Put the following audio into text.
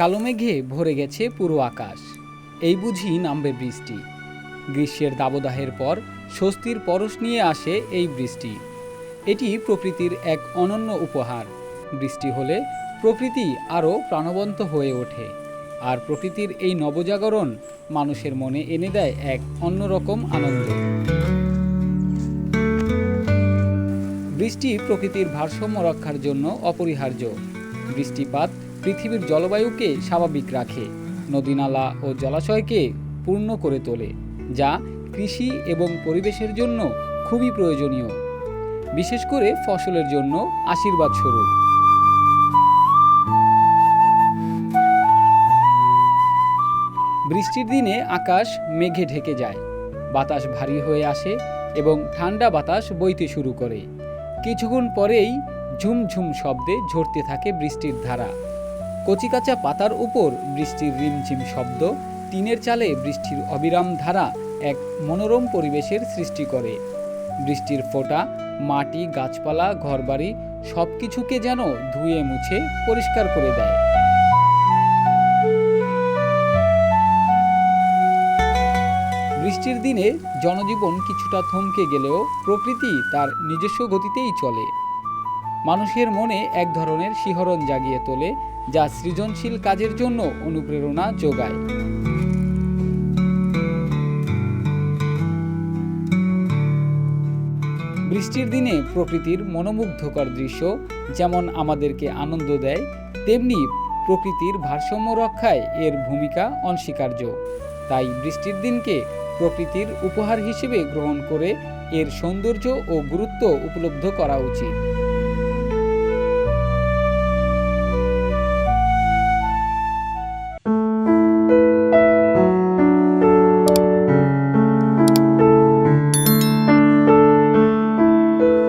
কালো মেঘে ভরে গেছে পুরো আকাশ। এই বুঝি নামবে বৃষ্টি। গ্রীষ্মের দাবদাহের পর স্বস্তির পরশ নিয়ে আসে এই বৃষ্টি। এটি প্রকৃতির এক অনন্য উপহার। বৃষ্টি হলে প্রকৃতি আরও প্রাণবন্ত হয়ে ওঠে। আর প্রকৃতির এই নবজাগরণ মানুষের মনে এনে দেয় এক অন্যরকম আনন্দ। বৃষ্টি প্রকৃতির ভারসাম্য রক্ষার জন্য অপরিহার্য। বৃষ্টিপাত পৃথিবীর জলবায়ুকে স্বাভাবিক রাখে, নদীনালা ও জলাশয়কে পূর্ণ করে তোলে, যা কৃষি এবং পরিবেশের জন্য খুবই প্রয়োজনীয়। বিশেষ করে ফসলের জন্য আশীর্বাদ স্বরূপ। বৃষ্টির দিনে আকাশ মেঘে ঢেকে যায়, বাতাস ভারী হয়ে আসে এবং ঠান্ডা বাতাস বইতে শুরু করে। কিছুক্ষণ পরেই ঝুমঝুম শব্দে ঝরতে থাকে বৃষ্টির ধারা। কচিকাচা পাতার উপর বৃষ্টির রিমঝিম শব্দ, টিনের চালে বৃষ্টির অবিরাম ধারা এক মনোরম পরিবেশের সৃষ্টি করে। বৃষ্টির ফোঁটা, মাটি, গাছপালা, ঘরবাড়ি সব কিছুকে যেন ধুয়ে মুছে পরিষ্কার করে দেয়। বৃষ্টির দিনে জনজীবন কিছুটা থমকে গেলেও প্রকৃতি তার নিজস্ব গতিতেই চলে। মানুষের মনে এক ধরনের শিহরণ জাগিয়ে তোলে, যা সৃজনশীল কাজের জন্য অনুপ্রেরণা যোগায়। বৃষ্টির দিনে প্রকৃতির মনোমুগ্ধকর দৃশ্য যেমন আমাদেরকে আনন্দ দেয়, তেমনি প্রকৃতির ভারসাম্য রক্ষায় এর ভূমিকা অনস্বীকার্য। তাই বৃষ্টির দিনকে প্রকৃতির উপহার হিসেবে গ্রহণ করে এর সৌন্দর্য ও গুরুত্ব উপলব্ধ করা উচিত।